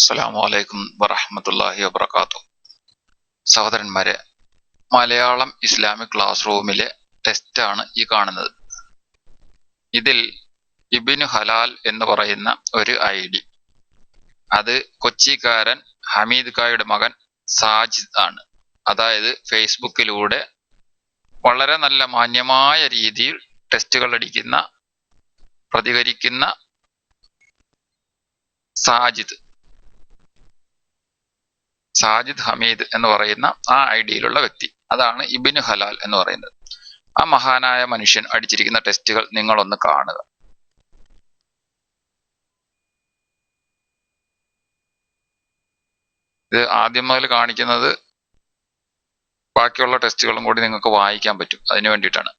അസ്സലാമു അലൈക്കും വറഹ്മത്തുള്ളാഹി വബറകാത്തു സഹോദരന്മാരെ മലയാളം ഇസ്ലാമിക് ക്ലാസ് റൂമിലെ ടെസ്റ്റാണ് ഈ കാണുന്നത്. ഇതിൽ ഇബിനു ഹലാൽ എന്ന് പറയുന്ന ഒരു ഐ ഡി അത് കൊച്ചിക്കാരൻ ഹമീദ് ഖായുടെ മകൻ സാജിദ് ആണ്. അതായത് ഫേസ്ബുക്കിലൂടെ വളരെ നല്ല മാന്യമായ രീതിയിൽ ടെസ്റ്റുകൾ അടിക്കുന്ന പ്രതികരിക്കുന്ന സാജിദ്. സാജിദ് ഹമീദ് എന്ന് പറയുന്ന ആ ഐഡിയിലുള്ള വ്യക്തി. അതാണ് ഇബിന് ഹലാൽ എന്ന് പറയുന്നത്. ആ മഹാനായ മനുഷ്യൻ അടിച്ചിരിക്കുന്ന ടെസ്റ്റുകൾ നിങ്ങളൊന്ന് കാണുക. ഇത് ആദ്യം മുതൽ കാണിക്കുന്നത് ബാക്കിയുള്ള ടെസ്റ്റുകളും കൂടി നിങ്ങൾക്ക് വായിക്കാൻ പറ്റും. അതിനു വേണ്ടിയിട്ടാണ്.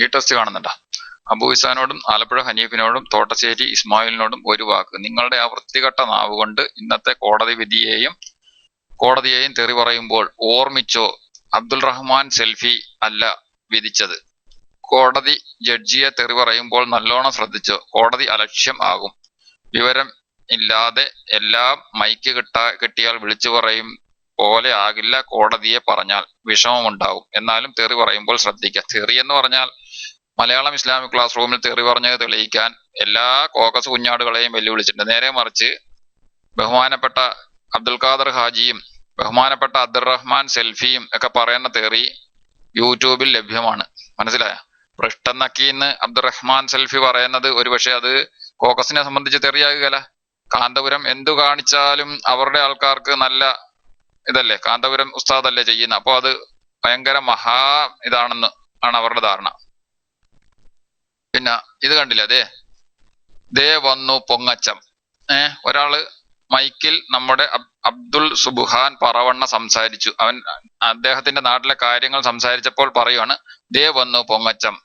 ഈ ടെസ്റ്റ് കാണുന്നുണ്ടോ. അബൂസാനോടും ആലപ്പുഴ ഹനീഫിനോടും തോട്ടശ്ശേരി ഇസ്മായിലിനോടും ഒരു വാക്ക്. നിങ്ങളുടെ ആ വൃത്തികെട്ട നാവ് കൊണ്ട് ഇന്നത്തെ കോടതി വിധിയെയും കോടതിയെയും തെറി പറയുമ്പോൾ ഓർമ്മിച്ചോ അബ്ദുൽ റഹ്മാൻ സെൽഫി അല്ല വിധിച്ചത്. കോടതി ജഡ്ജിയെ തെറി പറയുമ്പോൾ നല്ലോണം ശ്രദ്ധിച്ചോ. കോടതി അലക്ഷ്യം ആകും. വിവരം ഇല്ലാതെ എല്ലാം മൈക്ക് കിട്ടാ കിട്ടിയാൽ വിളിച്ചു പറയും പോലെ ആകില്ല കോടതിയെ പറഞ്ഞാൽ വിഷമമുണ്ടാവും എന്നാലും തെറി പറയുമ്പോൾ ശ്രദ്ധിക്കുക. തെറി എന്ന് പറഞ്ഞാൽ മലയാളം ഇസ്ലാമിക് ക്ലാസ് റൂമിൽ തെറി പറഞ്ഞത് തെളിയിക്കാൻ എല്ലാ കോക്കസ് കുഞ്ഞാടുകളെയും വെല്ലുവിളിച്ചിട്ടുണ്ട്. നേരെ മറിച്ച് ബഹുമാനപ്പെട്ട അബ്ദുൽ ഖാദർ ഹാജിയും ബഹുമാനപ്പെട്ട അബ്ദുറഹ്മാൻ സെൽഫിയും ഒക്കെ പറയുന്ന തെറി യൂട്യൂബിൽ ലഭ്യമാണ്. മനസ്സിലായ? പൃഷ്ഠന്നക്കീന്ന് അബ്ദുറഹ്മാൻ സെൽഫി പറയുന്നത് ഒരുപക്ഷെ അത് കോക്കസിനെ സംബന്ധിച്ച് തെറിയാകുകയല്ല. കാന്തപുരം എന്തു കാണിച്ചാലും അവരുടെ ആൾക്കാർക്ക് നല്ല ഇതല്ലേ കാന്തപുരം ഉസ്താദല്ലേ ചെയ്യുന്ന? അപ്പോൾ അത് ഭയങ്കര മഹാ ഇതാണെന്ന് ആണ് അവരുടെ ധാരണ. പിന്നെ ഇത് കണ്ടില്ല അതെ? ദേ വന്നു പൊങ്ങച്ചം. ഏ ഒരാൾ മൈക്കിൽ നമ്മുടെ അബ്ദുൽ സുബുഹാൻ പറവണ്ണ സംസാരിച്ചു. അവൻ അദ്ദേഹത്തിന്റെ നാട്ടിലെ കാര്യങ്ങൾ സംസാരിച്ചപ്പോൾ പറയുവാണ് ദേ വന്നു പൊങ്ങച്ചം.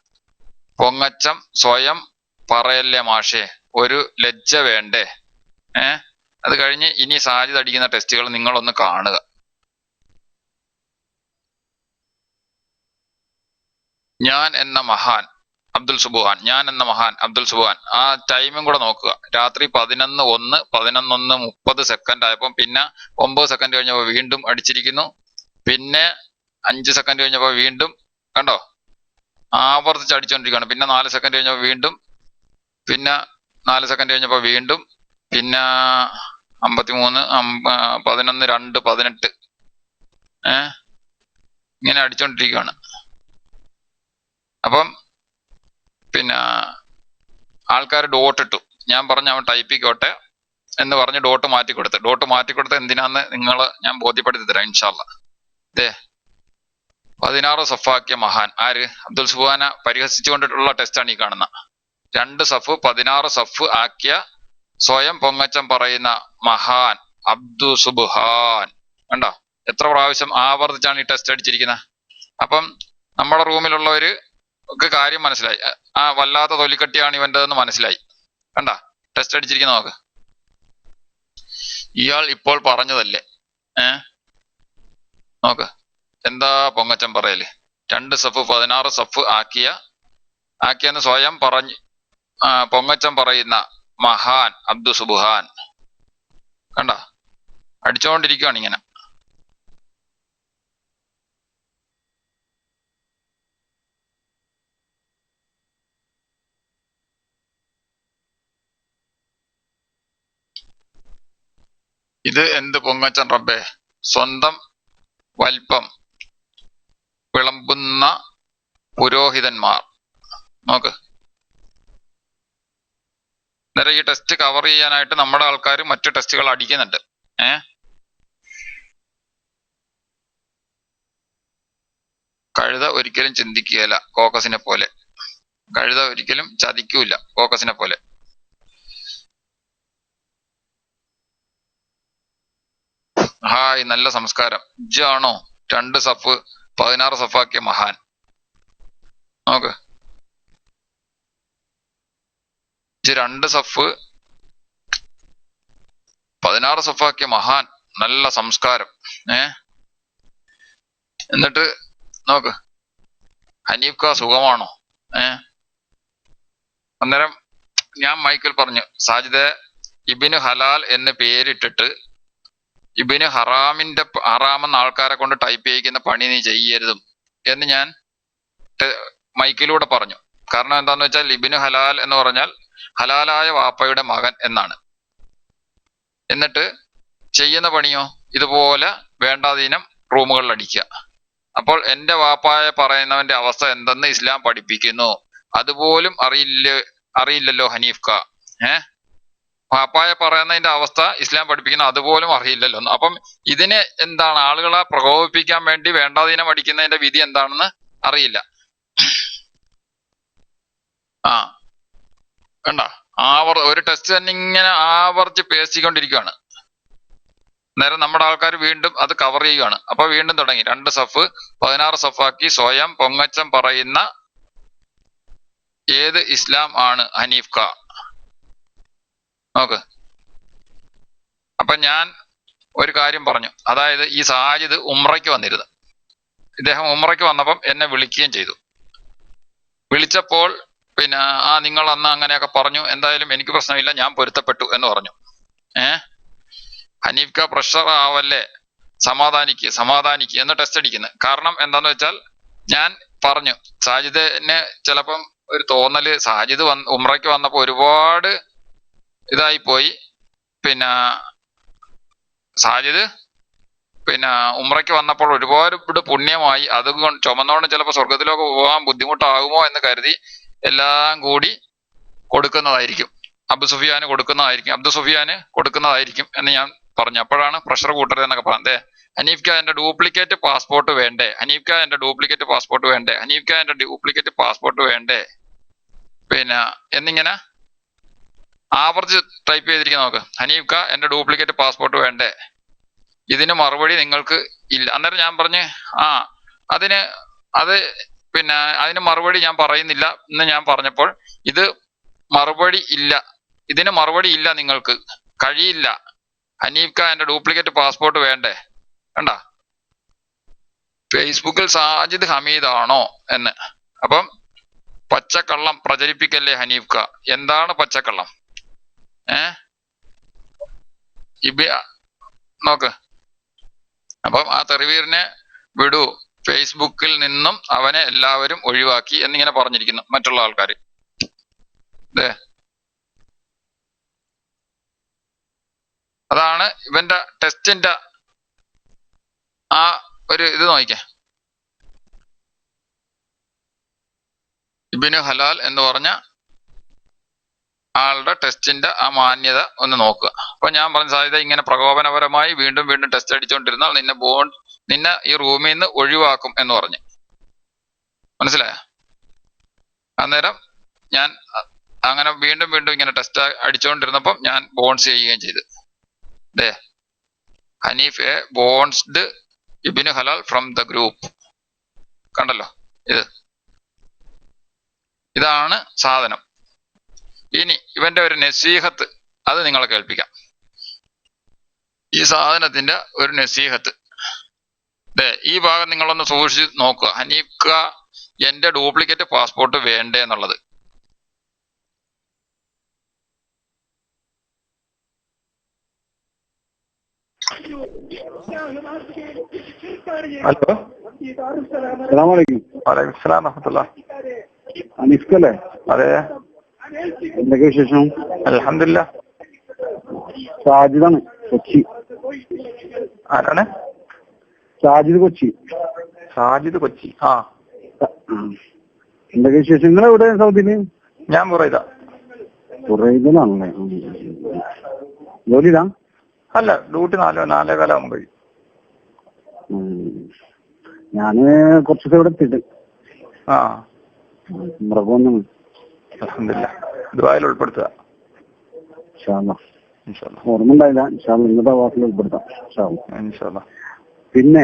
പൊങ്ങച്ചം സ്വയം പറയല്ലേ മാഷേ ഒരു ലജ്ജ വേണ്ടേ? ഏഹ് അത് കഴിഞ്ഞ് ഇനി സാജിദ് അടിക്കുന്ന ടെസ്റ്റുകൾ നിങ്ങളൊന്ന് കാണുക. ഞാൻ എന്ന മഹാൻ അബ്ദുൽ സുബുഹാൻ ഞാൻ എന്ന മഹാൻ അബ്ദുൽ സുബുഹാൻ. ആ ടൈമും കൂടെ നോക്കുക. രാത്രി പതിനൊന്ന് ഒന്ന് പതിനൊന്നൊന്ന് മുപ്പത് സെക്കൻഡ് ആയപ്പോൾ പിന്നെ ഒമ്പത് സെക്കൻഡ് കഴിഞ്ഞപ്പോൾ വീണ്ടും അടിച്ചിരിക്കുന്നു. പിന്നെ അഞ്ച് സെക്കൻഡ് കഴിഞ്ഞപ്പോൾ വീണ്ടും കണ്ടോ? ആവർത്തിച്ച് അടിച്ചുകൊണ്ടിരിക്കുകയാണ് പിന്നെ നാല് സെക്കൻഡ് കഴിഞ്ഞപ്പോൾ വീണ്ടും പിന്നെ നാല് സെക്കൻഡ് കഴിഞ്ഞപ്പോൾ വീണ്ടും പിന്നെ അമ്പത്തിമൂന്ന് അമ്പ- പതിനൊന്ന് രണ്ട് പതിനെട്ട്. ഏ? ഇങ്ങനെ അടിച്ചോണ്ടിരിക്കുകയാണ്. അപ്പം പിന്നെ ആൾക്കാർ ഡോട്ട് ഇട്ടു. ഞാൻ പറഞ്ഞു അവൻ ടൈപ്പിക്കോട്ടെ എന്ന് പറഞ്ഞ് ഡോട്ട് മാറ്റി കൊടുത്ത്. ഡോട്ട് മാറ്റി കൊടുത്ത് എന്തിനാന്ന് നിങ്ങൾ ഞാൻ ബോധ്യപ്പെടുത്തി തരാം ഇൻഷാല്ല ദേ പതിനാറ് സഫാക്കിയ മഹാൻ. ആര്? അബ്ദുൽ സുബാന പരിഹസിച്ചുകൊണ്ടിട്ടുള്ള ടെസ്റ്റാണ് ഈ കാണുന്ന. രണ്ട് സഫ് പതിനാറ് സഫ് ആക്കിയ സ്വയം പൊങ്ങച്ചം പറയുന്ന മഹാൻ അബ്ദു സുബുഹാൻ. കണ്ടോ? എത്ര പ്രാവശ്യം ആവർത്തിച്ചാണ് ഈ ടെസ്റ്റ് അടിച്ചിരിക്കുന്നത് അപ്പം നമ്മുടെ റൂമിലുള്ളവര് കാര്യം മനസ്സിലായി. ആ വല്ലാത്ത തൊലിക്കട്ടിയാണ് ഇവന്റെതെന്ന് മനസ്സിലായി. കണ്ട? ടെസ്റ്റ് അടിച്ചിരിക്കുന്ന നോക്ക്. ഇയാൾ ഇപ്പോൾ പറഞ്ഞതല്ലേ? ഏ? നോക്ക്. എന്താ പൊങ്ങച്ചം പറയൽ? രണ്ട് സഫ് പതിനാറ് സഫ് ആക്കിയ ആക്കിയെന്ന് സ്വയം പറഞ്ഞു പൊങ്ങച്ചൻ പൊങ്ങച്ചം പറയുന്ന മഹാൻ അബ്ദു സുബുഹാൻ കണ്ട? അടിച്ചുകൊണ്ടിരിക്കുകയാണ് ഇങ്ങനെ. ഇത് എന്ത് പൊങ്ങച്ചൻ റബ്ബേ? സ്വന്തം വലിപ്പം വിളമ്പുന്ന പുരോഹിതന്മാർ. നോക്ക്. നേരെ ഈ ടെസ്റ്റ് കവർ ചെയ്യാനായിട്ട് നമ്മുടെ ആൾക്കാർ മറ്റു ടെസ്റ്റുകൾ അടിക്കുന്നുണ്ട്. ഏ? കഴുത ഒരിക്കലും ചിന്തിക്കുകയില്ല. കോക്കസിനെ പോലെ. കഴുത ഒരിക്കലും ചതിക്കൂല കോക്കസിനെ പോലെ. ഹായ് നല്ല സംസ്കാരം. ഇജാണോ രണ്ട് സഫ് പതിനാറ് സഫാക്കിയ മഹാൻ. നോക്ക്. രണ്ട് സഫ് പതിനാറ് സഫാക്കിയ മഹാൻ. നല്ല സംസ്കാരം. ഏ? എന്നിട്ട് നോക്ക്. ഹനീഫ് ക സുഖമാണോ? ഏ? അന്നേരം ഞാൻ മൈക്കിൽ പറഞ്ഞു സാജിദ ഇബിന് ഹലാൽ എന്ന് പേരിട്ടിട്ട് ഇബിന് ഹറാമിന്റെ ഹറാമെന്ന ആൾക്കാരെ കൊണ്ട് ടൈപ്പ് ചെയ്യിക്കുന്ന പണി നീ ചെയ്യരുതും എന്ന് ഞാൻ മൈക്കിലൂടെ പറഞ്ഞു. കാരണം എന്താന്ന് വെച്ചാൽ ഇബിന് ഹലാൽ എന്ന് പറഞ്ഞാൽ ഹലാലായ വാപ്പയുടെ മകൻ എന്നാണ്. എന്നിട്ട് ചെയ്യുന്ന പണിയോ? ഇതുപോലെ വേണ്ടാതീനം റൂമുകളിൽ അടിക്കുക. അപ്പോൾ എന്റെ വാപ്പായ പറയുന്നവന്റെ അവസ്ഥ എന്തെന്ന് ഇസ്ലാം പഠിപ്പിക്കുന്നു. അതുപോലും അറിയില്ല അറിയില്ലല്ലോ ഹനീഫ്ക ക ഏ വാപ്പായ പറയുന്നതിന്റെ അവസ്ഥ ഇസ്ലാം പഠിപ്പിക്കുന്ന അതുപോലും അറിയില്ലല്ലോ. അപ്പം ഇതിനെ എന്താണ്? ആളുകളെ പ്രകോപിപ്പിക്കാൻ വേണ്ടി വേണ്ടാതീനം അടിക്കുന്നതിന്റെ വിധി എന്താണെന്ന് അറിയില്ല. ആ വേണ്ട ആവർ ഒരു ടെസ്റ്റ് തന്നെ ഇങ്ങനെ ആവർത്തിച്ച് പേശിക്കൊണ്ടിരിക്കുകയാണ് നേരെ നമ്മുടെ ആൾക്കാർ വീണ്ടും അത് കവർ ചെയ്യുകയാണ് അപ്പൊ വീണ്ടും തുടങ്ങി. രണ്ട് സഫ് പതിനാറ് സഫാക്കി സ്വയം പൊങ്ങച്ചം പറയുന്ന ഏത് ഇസ്ലാം ആണ് ഹനീഫ് ക നോക്ക്. അപ്പൊ ഞാൻ ഒരു കാര്യം പറഞ്ഞു. അതായത് ഈ സാജിദ് ഉമ്രയ്ക്ക് വന്നിരുന്നു. ഇദ്ദേഹം ഉമ്രയ്ക്ക് വന്നപ്പം എന്നെ വിളിക്കുകയും ചെയ്തു. വിളിച്ചപ്പോൾ പിന്നെ ആ നിങ്ങൾ അന്ന് അങ്ങനെയൊക്കെ പറഞ്ഞു. എന്തായാലും എനിക്ക് പ്രശ്നമില്ല. ഞാൻ പൊരുത്തപ്പെട്ടു എന്ന് പറഞ്ഞു. ഏ? ഹനീഫ് പ്രഷർ ആവല്ലേ? സമാധാനിക്ക് സമാധാനിക്ക് എന്ന് ടെസ്റ്റ് അടിക്കുന്നത് കാരണം എന്താന്ന് വെച്ചാൽ ഞാൻ പറഞ്ഞു സാജിദിനെ ചിലപ്പം ഒരു തോന്നൽ സാജിദ് വന്ന് ഉമ്രയ്ക്ക് വന്നപ്പോ ഒരുപാട് ഇതായി പോയി പിന്നെ സാജിദ് പിന്നെ ഉമ്രയ്ക്ക് വന്നപ്പോൾ ഒരുപാട് പുണ്യമായി. അത് ചുമന്നോണ്ട് ചിലപ്പോൾ സ്വർഗത്തിലൊക്കെ പോകാൻ ബുദ്ധിമുട്ടാകുമോ എന്ന് കരുതി എല്ലാം കൂടി കൊടുക്കുന്നതായിരിക്കും. അബു സുഫിയാന് കൊടുക്കുന്നതായിരിക്കും. അബ്ദു സുഫിയാന് കൊടുക്കുന്നതായിരിക്കും എന്ന് ഞാൻ പറഞ്ഞു. അപ്പോഴാണ് പ്രഷർ കൂട്ടരുത് എന്നൊക്കെ പറഞ്ഞത്. ഹനീഫ് ഖാൻ എന്റെ ഡ്യൂപ്ലിക്കേറ്റ് പാസ്പോർട്ട് വേണ്ടേ? ഹനീഫ് എന്റെ ഡ്യൂപ്ലിക്കേറ്റ് പാസ്പോർട്ട് വേണ്ടേ? ഹനീഫ് എന്റെ ഡ്യൂപ്ലിക്കേറ്റ് പാസ്പോർട്ട് വേണ്ടേ? പിന്നെ എന്നിങ്ങനെ ആവർത്തിച്ച് ടൈപ്പ് ചെയ്തിരിക്കുന്ന നോക്ക്. ഹനീഫ്ക എന്റെ ഡ്യൂപ്ലിക്കേറ്റ് പാസ്പോർട്ട് വേണ്ടേ? ഇതിന് മറുപടി നിങ്ങൾക്ക് ഇല്ല. അന്നേരം ഞാൻ പറഞ്ഞ് ആ അതിന് അത് പിന്നെ അതിന് മറുപടി ഞാൻ പറയുന്നില്ല എന്ന് ഞാൻ പറഞ്ഞപ്പോൾ ഇത് മറുപടി ഇല്ല. ഇതിന് മറുപടി ഇല്ല നിങ്ങൾക്ക്. കഴിയില്ല. ഹനീഫ്ക എന്റെ ഡ്യൂപ്ലിക്കേറ്റ് പാസ്പോർട്ട് വേണ്ടേ? വേണ്ട ഫേസ്ബുക്കിൽ സാജിദ് ഹമീദ് ആണോ എന്ന്. അപ്പം പച്ചക്കള്ളം പ്രചരിപ്പിക്കല്ലേ ഹനീഫ്ക എന്താണ് പച്ചക്കള്ളം? ഏ? ഇബി നോക്ക്. അപ്പം ആ തെറിവീറിനെ വിടൂ. ഫേസ്ബുക്കിൽ നിന്നും അവനെ എല്ലാവരും ഒഴിവാക്കി എന്നിങ്ങനെ പറഞ്ഞിരിക്കുന്നു മറ്റുള്ള ആൾക്കാർ അതാണ് ഇവന്റെ ടെസ്റ്റിന്റെ ആ ഒരു ഇത് നോക്കിക്കേ. ഇബിന് ഹലാൽ എന്ന് പറഞ്ഞ ആളുടെ ടെസ്റ്റിന്റെ ആ മാന്യത ഒന്ന് നോക്കുക. അപ്പൊ ഞാൻ പറഞ്ഞ സാധ്യത ഇങ്ങനെ പ്രകോപനപരമായി വീണ്ടും വീണ്ടും ടെസ്റ്റ് അടിച്ചുകൊണ്ടിരുന്നാൽ നിന്നെ ബോൺ നിന്നെ ഈ റൂമിൽ നിന്ന് ഒഴിവാക്കും എന്ന് പറഞ്ഞു. മനസ്സിലായ? അന്നേരം ഞാൻ അങ്ങനെ വീണ്ടും വീണ്ടും ഇങ്ങനെ ടെസ്റ്റ് അടിച്ചുകൊണ്ടിരുന്നപ്പം ഞാൻ ബോൺസ് ചെയ്യുകയും ചെയ്തു. ദേ Hanif A ബോൺസ്ഡ് Ibn Halaal from the group കണ്ടല്ലോ ഇത്? ഇതാണ് സാധനം. ഇനി ഇവന്റെ ഒരു നസീഹത്ത് അത് നിങ്ങളെ കേൾപ്പിക്കാം. ഈ സാധനത്തിന്റെ ഒരു നസീഹത്ത്. ഈ ഭാഗം നിങ്ങളൊന്ന് സൂക്ഷിച്ച് നോക്കുക. ഹനീഫ്ക എന്റെ ഡ്യൂപ്ലിക്കേറ്റ് പാസ്പോർട്ട് വേണ്ടേ എന്നുള്ളത്. ഹലോ. അസലാമലൈക്കും വലൈക്കും സ്ലാം വറഹമത്തുള്ള അനിസ്കല്ലേ അതെ. എന്തൊക്കെ വിശേഷം? അലഹമില്ല സാജിദാണ് കൊച്ചി. ആരാണ്? സാജിദ് കൊച്ചി. സാജിദ് കൊച്ചി ആ. എന്തൊക്കെ വിശേഷം? നിങ്ങൾ എവിടെ സൗദിയിൽ? ഞാൻ പറയത കുറേതാണല്ലേ ജോലിയിലാ? അല്ല ഡ്യൂട്ടി നാലോ നാലേ കാലം കഴിയും. ഞാൻ കുറച്ച് ദിവസം ഇവിടെ എത്തിയിട്ട്. ആ. മൃഗമൊന്നും അലഹമില്ല ദുബായിൽ ഉൾപ്പെടുത്തുക. പിന്നെ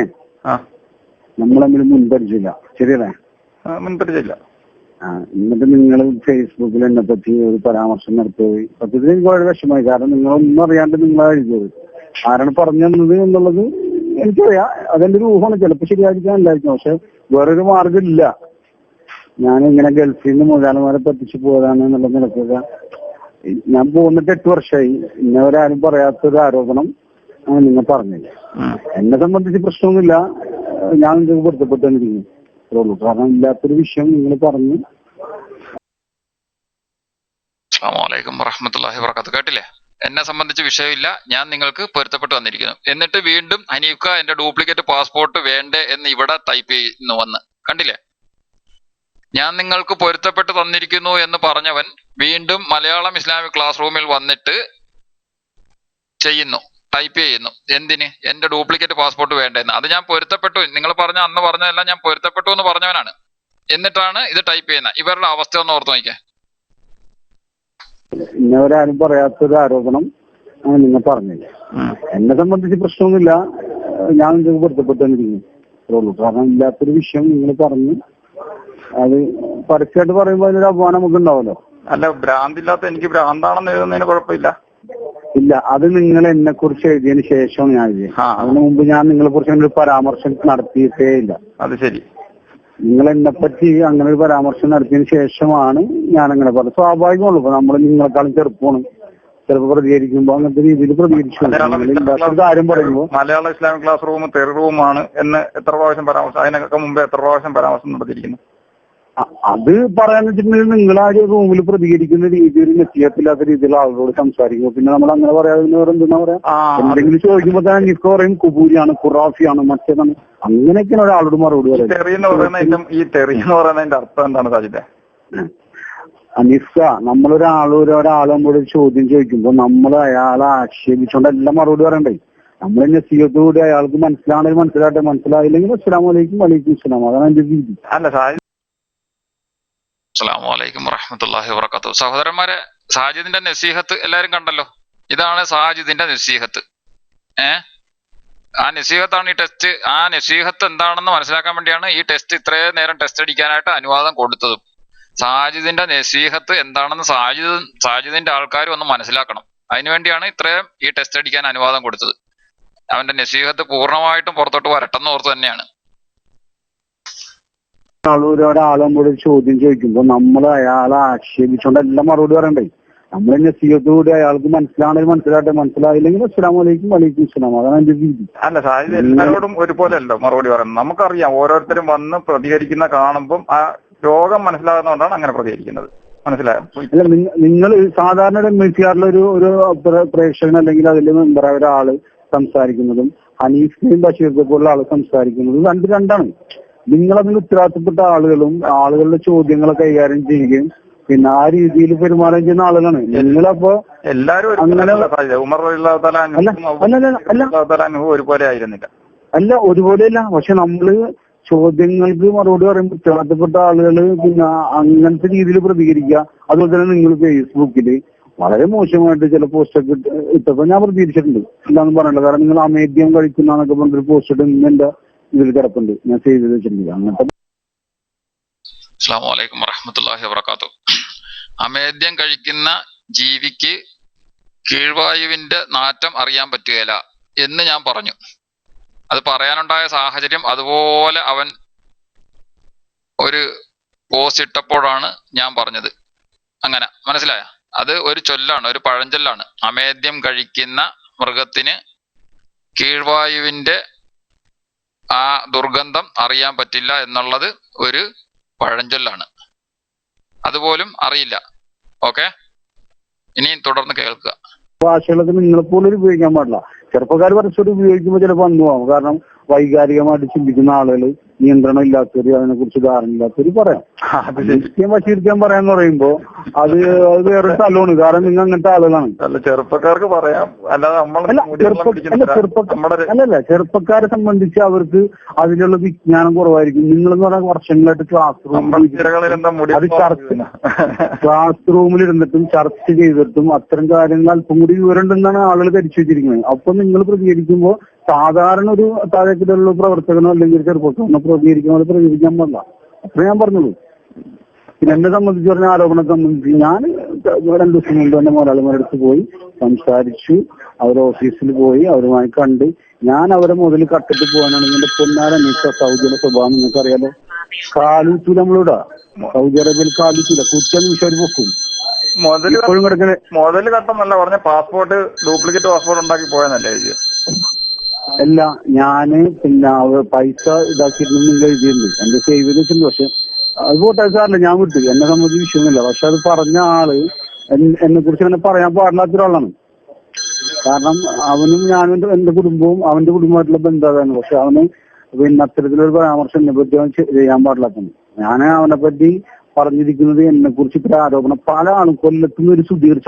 മുൻപരിചയില്ല ശരിയല്ലേ? ആ എന്നിട്ട് നിങ്ങൾ ഫേസ്ബുക്കിൽ എന്നെ പറ്റി ഒരു പരാമർശം നടത്തുകയും സത്യത്തിൽ എനിക്ക് വളരെ വിഷമമായി. കാരണം നിങ്ങളൊന്നും അറിയാണ്ട് നിങ്ങളാ എഴുതിയത്. ആരാണ് പറഞ്ഞു തന്നത് എന്നുള്ളത് എനിക്കറിയാം. അതെന്റെ ഒരു ഊഹമാണ് ചിലപ്പോൾ ശരിയായിരിക്കാൻ അല്ലായിരിക്കും. പക്ഷെ വേറൊരു മാർഗമില്ല ഞാൻ ഇങ്ങനെ ഗൾഫിൽ നിന്ന് മുതലാളിമാരെ പറ്റിച്ച് പോയതാണ് എന്നുള്ള നിലക്കുക ഞാൻ പോന്നിട്ട് എട്ട് വർഷമായി ഇന്നവരാരും പറയാത്തൊരു ആരോപണം ആണ് നിങ്ങൾ പറഞ്ഞില്ല. എന്നെ സംബന്ധിച്ച് പ്രശ്നമൊന്നുമില്ല. ഞാൻ നിങ്ങൾക്ക് പൊരുത്തപ്പെട്ടു തന്നിരിക്കുന്നു അത്രേ ഉള്ളൂ. കാരണം ഇല്ലാത്തൊരു വിഷയം നിങ്ങൾ പറഞ്ഞു. അസ്സാമലൈക്കും വറഹമത്തല്ലാഹി വർക്കത്ത് കേട്ടില്ലേ? എന്നെ സംബന്ധിച്ച് വിഷയമില്ല. ഞാൻ നിങ്ങൾക്ക് പൊരുത്തപ്പെട്ട് വന്നിരിക്കുന്നു. എന്നിട്ട് വീണ്ടും അനീഫ്ക എന്റെ ഡ്യൂപ്ലിക്കേറ്റ് പാസ്പോർട്ട് വേണ്ടേ എന്ന് ഇവിടെ ടൈപ്പ് ചെയ്യുന്നു വന്ന്. കണ്ടില്ലേ? ഞാൻ നിങ്ങൾക്ക് പൊരുത്തപ്പെട്ട് തന്നിരിക്കുന്നു എന്ന് പറഞ്ഞവൻ വീണ്ടും മലയാളം ഇസ്ലാമിക് ക്ലാസ് റൂമിൽ വന്നിട്ട് ചെയ്യുന്നു ടൈപ്പ് ചെയ്യുന്നു. എന്തിന്? എന്റെ ഡ്യൂപ്ലിക്കേറ്റ് പാസ്പോർട്ട് വേണ്ടെന്ന്. അത് ഞാൻ പൊരുത്തപ്പെട്ടു. നിങ്ങൾ പറഞ്ഞ അന്ന് പറഞ്ഞതെല്ലാം ഞാൻ പൊരുത്തപ്പെട്ടു എന്ന് പറഞ്ഞവനാണ്. എന്നിട്ടാണ് ഇത് ടൈപ്പ് ചെയ്യുന്നത്. ഇവരുടെ അവസ്ഥ ഒന്ന് ഓർത്ത് നോക്കിയേ ഇന്നവരാരും പറയാത്തൊരു ആരോപണം നിങ്ങൾ പറഞ്ഞില്ല. എന്നെ സംബന്ധിച്ച് പ്രശ്നമൊന്നുമില്ല. ഞാൻ നിങ്ങൾക്ക് പൊരുത്തപ്പെട്ടു കാരണം ഇല്ലാത്തൊരു വിഷയം നിങ്ങൾ പറഞ്ഞു അത് പരസ്യമായിട്ട് പറയുമ്പോൾ അതിനൊരു അപമാനം നമുക്ക് ഉണ്ടാവല്ലോ അല്ല ഭ്രാന്തില്ലാത്ത എനിക്ക് ഭ്രാന്താണെന്ന് എഴുതുന്നതിന് കുഴപ്പമില്ല. ഇല്ല അത് നിങ്ങൾ എന്നെ കുറിച്ച് എഴുതിയതിന് ശേഷമാണ് ഞാൻ എഴുതിയത്. അതിന് മുമ്പ് ഞാൻ നിങ്ങളെ കുറിച്ച് അങ്ങനെ ഒരു പരാമർശം നടത്തിയിട്ടേ ഇല്ല. അത് ശരി. നിങ്ങൾ എന്നെ പറ്റി അങ്ങനെ ഒരു പരാമർശം നടത്തിയതിന് ശേഷമാണ് ഞാൻ അങ്ങനെ പറഞ്ഞത്. സ്വാഭാവികമുള്ളൂ ഇപ്പൊ നമ്മൾ നിങ്ങളെക്കാളും ചെറുപ്പമാണ്. ചിലപ്പോൾ പ്രതികരിക്കുമ്പോൾ അങ്ങനത്തെ രീതിയിൽ പ്രതികരിച്ചു. കാര്യം പറയുമ്പോൾ മലയാള ഇസ്ലാമിക് ക്ലാസ് റൂം തെറി റൂമാണ് എന്ന് എത്ര പ്രാവശ്യം പരാമർശം അതിനൊക്കെ മുമ്പ് എത്ര പ്രാവശ്യം പരാമർശം നടത്തിയിരിക്കുന്നു? അത് പറയാന്ന് വെച്ചിട്ടുണ്ടെങ്കിൽ നിങ്ങൾ ആ ഒരു റൂമിൽ പ്രതികരിക്കുന്ന രീതിയിൽ നിശ്ചയത്തില്ലാത്ത രീതിയിൽ ആളുകളോട് സംസാരിക്കും. പിന്നെ നമ്മൾ അങ്ങനെ പറയാതെ എന്തെന്നാ പറയാ? എന്തെങ്കിലും ചോദിക്കുമ്പോ തന്നെ എനിക്ക് പറയും കുബൂരിയാണ് ഖുറാഫിയാണ് മറ്റേതാണ്. അങ്ങനെയൊക്കെയാണ് ഒരാളോട് മറുപടി പറയുന്നത് ഈ തെറി എന്ന് പറയുന്നതിന്റെ അർത്ഥം എന്താണ് സാജിദെ? അനിസ്ക നമ്മളൊരാൾ ഒരാൾ നമ്മളോട് ഒരു ചോദ്യം ചോദിക്കുമ്പോൾ നമ്മൾ അയാളെ ആക്ഷേപിച്ചുകൊണ്ടല്ല മറുപടി പറയണ്ടേ? നമ്മൾ നസീഹത്തോടെ അയാൾക്ക് മനസ്സിലാണെങ്കിൽ മനസ്സിലാട്ടെ മനസ്സിലായില്ലെങ്കിൽ അസ്സലാം വലൈക്കും വലൈക്കും അസ്സലാം. അതാണ് എന്റെ രീതി. അല്ല വലൈക്കും വറഹമത്തല്ലാഹി വബർക്കാത്തു സഹോദരന്മാരെ സാജിദിന്റെ നസീഹത്ത് എല്ലാരും കണ്ടല്ലോ. ഇതാണ് സാജിദിന്റെ നസീഹത്ത്. ഏ? ആ നസീഹത്താണ് ഈ ടെസ്റ്റ് ആ നസീഹത്ത് എന്താണെന്ന് മനസ്സിലാക്കാൻ വേണ്ടിയാണ് ഈ ടെസ്റ്റ് ഇത്രയും നേരം ടെസ്റ്റ് അടിക്കാനായിട്ട് അനുവാദം കൊടുത്തതും. സാജിദിന്റെ നസീഹത്ത് എന്താണെന്ന് സാജിദ് സാജിദിന്റെ ആൾക്കാർ ഒന്ന് മനസ്സിലാക്കണം. അതിനുവേണ്ടിയാണ് ഇത്രയും ഈ ടെസ്റ്റ് അടിക്കാൻ അനുവാദം കൊടുത്തത്. അവന്റെ നസീഹത്ത് പൂർണമായിട്ടും പുറത്തോട്ട് വരട്ടെന്ന് ഓർത്ത് തന്നെയാണ്. ആൾ ഒരാൾ നമ്മളോട് ചോദ്യം ചോദിക്കുമ്പോൾ നമ്മൾ അയാളെ ആക്ഷേപിച്ചുകൊണ്ടല്ല മറുപടി പറയണ്ടേ? നമ്മൾ നസീഹത്തോടെ അയാൾക്ക് മനസ്സിലാണെങ്കിൽ മനസ്സിലാട്ടെ മനസ്സിലായില്ലെങ്കിൽ അസ്സലാം വലൈക്കും വലൈക്കും ഇസ്ലാം അതാണ് എന്റെ രീതി. അല്ല സാഹചര്യം എല്ലാവരോടും ഒരുപോലെ അല്ലോ മറുപടി പറയുന്നത്. നമുക്കറിയാം ഓരോരുത്തരും വന്ന് പ്രതികരിക്കുന്ന കാണുമ്പം ആ രോഗം മനസ്സിലാകുന്നതുകൊണ്ടാണ് അങ്ങനെ പ്രതികരിക്കുന്നത്. മനസ്സിലായോ? നിങ്ങൾ സാധാരണ ഒരു ഒരു ഒരു പ്രേക്ഷകൻ അല്ലെങ്കിൽ അതിൽ മെമ്പറായ ഒരാൾ സംസാരിക്കുന്നതും ഹനീഫിനെയും ബഷീർക്കെ പോലുള്ള ആൾ സംസാരിക്കുന്നതും രണ്ട് രണ്ടാണ്. നിങ്ങൾ അതിന് ഉത്തരവാദിത്തപ്പെട്ട ആളുകളും ആളുകളുടെ ചോദ്യങ്ങളെ കൈകാര്യം ചെയ്യുകയും പിന്നെ ആ രീതിയിൽ പെരുമാറുകയും ചെയ്യുന്ന ആളുകളാണ്. നിങ്ങളപ്പോ എല്ലാരും ഉമർ ഒരുപോലെ ആയിരുന്നില്ല. അല്ല ഒരുപോലെയല്ല. പക്ഷെ നമ്മൾ ചോദ്യങ്ങൾക്ക് മറുപടി പറയുമ്പോൾ ഉത്തരവാദിത്തപ്പെട്ട ആളുകൾ പിന്നെ അങ്ങനത്തെ രീതിയിൽ പ്രതികരിക്കുക. അതുപോലെ തന്നെ നിങ്ങൾ ഫേസ്ബുക്കിൽ വളരെ മോശമായിട്ട് ചില പോസ്റ്റൊക്കെ ഇട്ട് ഇട്ടപ്പോ ഞാൻ പ്രതികരിച്ചിട്ടുണ്ട്. എന്താണെന്ന് പറയണ്ട. കാരണം നിങ്ങൾ അമേദ്യം കഴിക്കുന്നതൊക്കെ പറഞ്ഞൊരു പോസ്റ്റ് ഇട്ട് ഇന്ന് ഇതിൽ കിടപ്പുണ്ട്. മെസ്സേജ് ചെയ്ത് വെച്ചിട്ടുണ്ട് അങ്ങനത്തെ അമേദ്യം കഴിക്കുന്ന ജീവിക്ക് കീഴ്വായുവിന്റെ നാറ്റം അറിയാൻ പറ്റുകയില്ല എന്ന് ഞാൻ പറഞ്ഞു. അത് പറയാനുണ്ടായ സാഹചര്യം അതുപോലെ അവൻ ഒരു പോസ്റ്റ് ഇട്ടപ്പോഴാണ് ഞാൻ പറഞ്ഞത്. അങ്ങനെ മനസ്സിലായ? അത് ഒരു ചൊല്ലാണ് ഒരു പഴഞ്ചൊല്ലാണ്. അമേദ്യം കഴിക്കുന്ന മൃഗത്തിന് കീഴ്വായുവിന്റെ ആ ദുർഗന്ധം അറിയാൻ പറ്റില്ല എന്നുള്ളത് ഒരു പഴഞ്ചൊല്ലാണ്. അതുപോലും അറിയില്ല. ഓക്കെ? ഇനി തുടർന്ന് കേൾക്കുക. ഭാഷകളൊക്കെ നിങ്ങളെപ്പോലും ഉപയോഗിക്കാൻ പാടില്ല. ചെറുപ്പക്കാർ പരസ്പരം ഉപയോഗിക്കുമ്പോൾ ചിലപ്പോൾ അന്ന് പോകാം കാരണം വൈകാരികമായിട്ട് ചിന്തിക്കുന്ന ആളുകൾ നിയന്ത്രണം ഇല്ലാത്തവര് അതിനെ കുറിച്ച് ധാരണ ഇല്ലാത്തവര് പറയാം നിത്യം വശീകരിക്കാൻ പറയാന്ന് പറയുമ്പോ അത് അത് വേറൊരു സ്ഥലമാണ്. കാരണം നിങ്ങൾ അങ്ങനത്തെ ആളുകളാണ്. അല്ല ചെറുപ്പക്കാർക്ക് പറയാം. അല്ലാതെ അല്ലല്ല ചെറുപ്പക്കാരെ സംബന്ധിച്ച് അവർക്ക് അതിലുള്ള വിജ്ഞാനം കുറവായിരിക്കും. നിങ്ങൾ എന്ന് പറഞ്ഞാൽ വർഷങ്ങളായിട്ട് ക്ലാസ് റൂമിൽ അത് ചർച്ച ക്ലാസ് റൂമിൽ ഇരുന്നിട്ടും ചർച്ച ചെയ്തിട്ടും അത്തരം കാര്യങ്ങൾ അല്പം കൂടി വിവരമുണ്ടെന്നാണ് ആളുകൾ ധരിച്ചു വെച്ചിരിക്കുന്നത്. അപ്പൊ നിങ്ങൾ പ്രതികരിക്കുമ്പോൾ സാധാരണ ഒരു താഴേക്കിലുള്ള പ്രവർത്തകനോ അല്ലെങ്കിൽ ചെറുപ്പക്കാരനോ പ്രതികരിക്കുമ്പോൾ പ്രതികരിക്കാൻ പാടില്ല. അത്ര ഞാൻ പറഞ്ഞുള്ളൂ. പിന്നെ എന്നെ സംബന്ധിച്ച് പറഞ്ഞ ആരോപണത്തെ സംബന്ധിച്ച് ഞാൻ രണ്ടു ദിവസം മുമ്പ് തന്നെ മുതലാളിമാരുടെ അടുത്ത് പോയി സംസാരിച്ചു. അവരുടെ ഓഫീസിൽ പോയി അവരുമായി കണ്ട് ഞാൻ അവരെ മുതൽ കട്ടിട്ട് പോകാനാണെങ്കിൽ എന്റെ പൊന്നാര അന്വേഷിച്ച സൗദിയുടെ സ്വഭാവം നിങ്ങൾക്കറിയാലോ? കാലൂറ്റൂല നമ്മളിവിടെ. സൗദി അറേബ്യയിൽ കാലൂറ്റൂല കുറ്റം വിഷയം പൊക്കും. മുതൽ കിടക്കണേ മുതൽ കട്ടം പറഞ്ഞ പാസ്പോർട്ട് ഡ്യൂപ്ലിക്കേറ്റ് പാസ്പോർട്ട് ഉണ്ടാക്കി പോയെന്നല്ലേ അല്ല ഞാൻ പിന്നെ പൈസ ഇതാക്കിയിരുന്നു എഴുതിയിരുന്നു എന്റെ സേവ് വെച്ചിട്ടുണ്ട് പക്ഷെ അത് പോട്ടെ സാറില്ല ഞാൻ വിട്ടു. എന്നെ സംബന്ധിച്ച് വിഷയമൊന്നുമില്ല. പക്ഷെ അത് പറഞ്ഞ ആൾ എന്നെ കുറിച്ച് അങ്ങനെ പറയാൻ പാടില്ലാത്ത ഒരാളാണ്. കാരണം അവനും ഞാനും എന്റെ- കുടുംബവും അവന്റെ കുടുംബമായിട്ടുള്ള ബന്ധമാണ്. പക്ഷെ അവന് പിന്നെ അത്തരത്തിലൊരു പരാമർശം എന്നെ പറ്റി അവൻ ചെയ്യാൻ പാടില്ലാത്തത് ഞാൻ അവനെ പറ്റി പറഞ്ഞിരിക്കുന്നത് എന്നെ കുറിച്ച് ഇത്ര ആരോപണം. പല ആളും കൊല്ലത്തുനിന്ന് ഒരു സുധീർ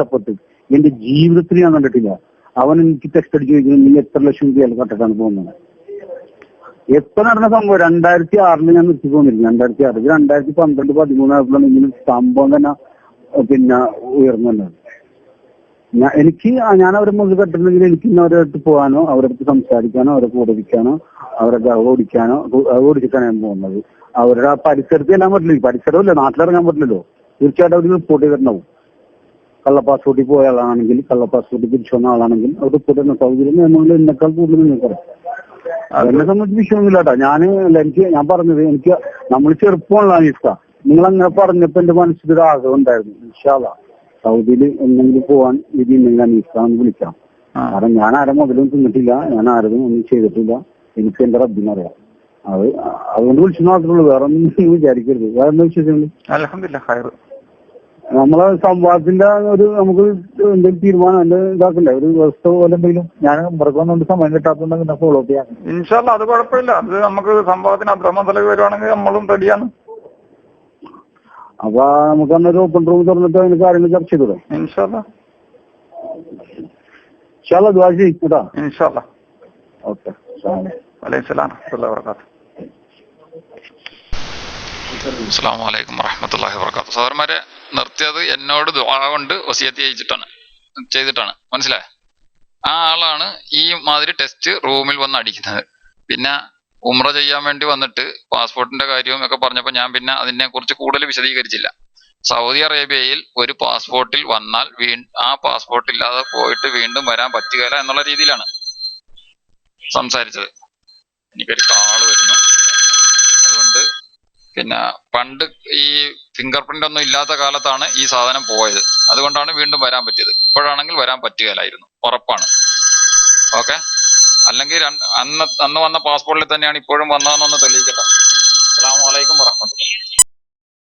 എന്റെ ജീവിതത്തിൽ ഞാൻ കണ്ടിട്ടില്ല. അവൻ എനിക്ക് ടെക്സ്റ്റ് അടിച്ച് ചോദിക്കുന്നത് നീ എത്ര ലക്ഷം രൂപ കട്ടിട്ടാണ് പോകുന്നത്? എപ്പോ നടന്ന സംഭവം? രണ്ടായിരത്തി ആറിൽ ഞാൻ നിർത്തി പോന്നിരുന്നു. രണ്ടായിരത്തി ആറ് രണ്ടായിരത്തി പന്ത്രണ്ട് പതിമൂന്നായപ്പോഴാണ് ഇങ്ങനെ സംഭവം തന്നെ പിന്നെ ഉയർന്നത് ഞാൻ എനിക്ക് ഞാൻ അവരെ മുന്നിൽ കെട്ടുന്നെങ്കിൽ എനിക്ക് ഇന്ന് അവരുടെ അടുത്ത് പോകാനോ അവരുടെ അടുത്ത് സംസാരിക്കാനോ അവരെ കൂടെ ഇരിക്കാനോ അവരെ ഗർവ് ഓടിക്കാനോ ഓടിച്ചിട്ടാണ് ഞാൻ പോകുന്നത്. അവരുടെ ആ പരിസരത്ത് ചെല്ലാൻ പറ്റില്ല. പരിസരമല്ലേ നാട്ടിലിറങ്ങാൻ പറ്റില്ലല്ലോ. തീർച്ചയായിട്ടും അവർ റിപ്പോർട്ട് ചെയ്തിട്ടുണ്ടാവും. കള്ള പാസ്പോർട്ടിൽ പോയ ആളാണെങ്കിൽ കള്ള പാസ്പോർട്ടിൽ തിരിച്ചു വന്ന ആളാണെങ്കിൽ അവർ കൂട്ടുന്ന സൗകര്യം നിയമങ്ങളിൽ എന്നെക്കാൾ കൂടുതൽ നിൽക്കണം എന്നെ സംബന്ധിച്ച് വിഷയമൊന്നുമില്ല കേട്ടോ ഞാൻ എനിക്ക് ഞാൻ പറഞ്ഞത് എനിക്ക് നമ്മൾ ചെറുപ്പമുള്ള അനീഫ നിങ്ങൾ അങ്ങനെ പറഞ്ഞപ്പോ എന്റെ മനസ്സിൽ ഒരു ആഗ്രഹം ഉണ്ടായിരുന്നു. ഇൻഷാല്ല സൗദിയിൽ എന്തെങ്കിലും പോവാൻ ഇതിൽ നിങ്ങൾ അനീഫ എന്ന് വിളിക്കാം കാരണം ഞാൻ ആരും മുതലും തിന്നിട്ടില്ല. ഞാൻ ആരും ഒന്നും ചെയ്തിട്ടില്ല. എനിക്ക് എന്റെ റബ്ബിനറിയാം അത് അതുകൊണ്ട് വിളിച്ചു മാത്രമേ ഉള്ളൂ. വേറെ ഒന്നും വിചാരിക്കരുത്. വേറെ എന്താ ഹയർ നമ്മളെ സംവാദത്തിന്റെ ഒരു നമുക്ക് എന്തെങ്കിലും തീരുമാനം എന്റെ ഇതാക്കണ്ടേ? ഒരു വ്യവസ്ഥ പോലെ എന്തെങ്കിലും ഞാൻ മൃഗം സമയം കിട്ടാത്തതുകൊണ്ട് ഫോളോ അപ്പ് ചെയ്യാം. ഇൻഷാല്ല അത് കുഴപ്പമില്ല. അത് നമുക്ക് സംഭവത്തിന് അബ്രഹ്മ തലവ് വരുവാണെങ്കിൽ നമ്മളും റെഡിയാണ്. അപ്പൊ നമുക്ക് അന്നൊരു ഓപ്പൺ റൂം തുറന്നിട്ട് അതിന് കാര്യങ്ങൾ ചർച്ച ചെയ്തൂടെ? ഇൻഷാല്ല കേട്ടാ. ഇൻഷാല്ല ഓക്കെ വലൈസലാം സലാം വർക്കാത്ത് അസ്സാം വലൈക്കും വറഹമത്തല്ലാഹി വർക്കാത്തു സഹോദരന്മാരെ നിർത്തിയത് എന്നോട് ദുആ കൊണ്ട് വസിയത്ത് ചെയ്യിച്ചിട്ടാണ്. ചെയ്തിട്ടാണ്. മനസ്സിലായ? ആ ആളാണ് ഈ മാതിരി ടെസ്റ്റ് റൂമിൽ വന്ന് അടിക്കുന്നത്. പിന്നെ ഉമ്ര ചെയ്യാൻ വേണ്ടി വന്നിട്ട് പാസ്പോർട്ടിന്റെ കാര്യവും ഒക്കെ പറഞ്ഞപ്പോൾ ഞാൻ പിന്നെ അതിനെ കുറിച്ച് കൂടുതൽ വിശദീകരിച്ചില്ല. സൗദി അറേബ്യയിൽ ഒരു പാസ്പോർട്ടിൽ വന്നാൽ വീ ആ പാസ്പോർട്ട് ഇല്ലാതെ പോയിട്ട് വീണ്ടും വരാൻ പറ്റുകയില്ല എന്നുള്ള രീതിയിലാണ് സംസാരിച്ചത്. എനിക്കൊരു കാൾ വരുന്നു. അതുകൊണ്ട് പിന്നെ പണ്ട് ഈ ഫിംഗർ പ്രിന്റ് ഒന്നും ഇല്ലാത്ത കാലത്താണ് ഈ സാധനം പോയത്. അതുകൊണ്ടാണ് വീണ്ടും വരാൻ പറ്റിയത്. ഇപ്പോഴാണെങ്കിൽ വരാൻ പറ്റുകയില്ലായിരുന്നു. ഉറപ്പാണ്. ഓക്കെ? അല്ലെങ്കിൽ അന്ന് അന്ന് വന്ന പാസ്പോർട്ടിൽ തന്നെയാണ് ഇപ്പോഴും വന്നതെന്നൊന്ന് തെളിയിക്കട്ടെ. അസ്സാം വലൈക്കും വറഹ്മത്തുള്ളാഹി.